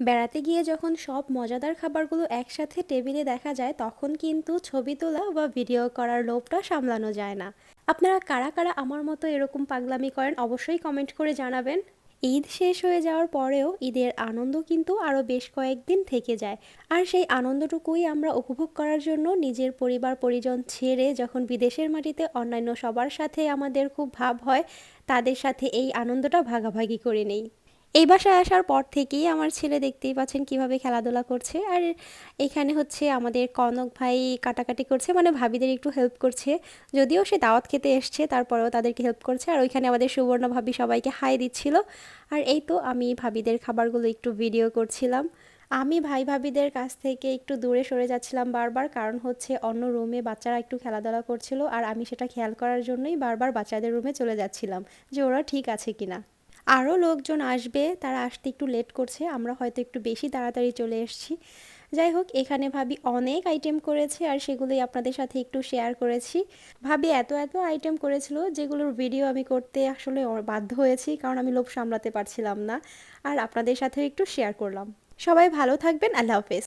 বেড়াতে গিয়ে যখন সব মজাদার খাবারগুলো একসাথে টেবিলে দেখা যায়, তখন কিন্তু ছবি তোলা বা ভিডিও করার লোভটা সামলানো যায় না। আপনারা কারা কারা আমার মতো এরকম পাগলামি করেন অবশ্যই কমেন্ট করে জানাবেন। ঈদ শেষ হয়ে যাওয়ার পরেও ঈদের আনন্দ কিন্তু আরও বেশ কয়েকদিন থেকে যায়। আর সেই আনন্দটুকুই আমরা উপভোগ করার জন্য নিজের পরিবার পরিজন ছেড়ে যখন বিদেশের মাটিতে অন্যান্য সবার সাথে আমাদের খুব ভাব হয়, তাদের সাথে এই আনন্দটা ভাগাভাগি করে নেই। এই বাসায় আসার পর থেকেই আমার ছেলে দেখতেই পাচ্ছেন কীভাবে খেলাধুলা করছে। আর এখানে হচ্ছে আমাদের কনক ভাই কাটাকাটি করছে মানে ভাবিদের একটু হেল্প করছে। যদিও সে দাওয়াত খেতে এসছে, তারপরেও তাদেরকে হেল্প করছে। আর ওইখানে আমাদের সুবর্ণ ভাবি সবাইকে হাই দিচ্ছিল। আর এই তো আমি ভাবিদের খাবারগুলো একটু ভিডিও করছিলাম। আমি ভাই ভাবিদের কাছ থেকে একটু দূরে সরে যাচ্ছিলাম বারবার, কারণ হচ্ছে অন্য রুমে বাচ্চারা একটু খেলাধুলা করছিল। আর আমি সেটা খেয়াল করার জন্যই বারবার বাচ্চাদের রুমে চলে যাচ্ছিলাম যে ওরা ঠিক আছে কিনা। আরও লোকজন আসবে, তারা আসতে একটু লেট করছে, আমরা হয়তো একটু বেশি তাড়াতাড়ি চলে এসেছি। যাই হোক, এখানে ভাবি অনেক আইটেম করেছে আর সেগুলোই আপনাদের সাথে একটু শেয়ার করেছি। ভাবি এত এত আইটেম করেছিল যেগুলোর ভিডিও আমি করতে আসলে বাধ্য হয়েছি, কারণ আমি লোভ সামলাতে পারছিলাম না। আর আপনাদের সাথে একটু শেয়ার করলাম। সবাই ভালো থাকবেন, আল্লাহ হাফেজ।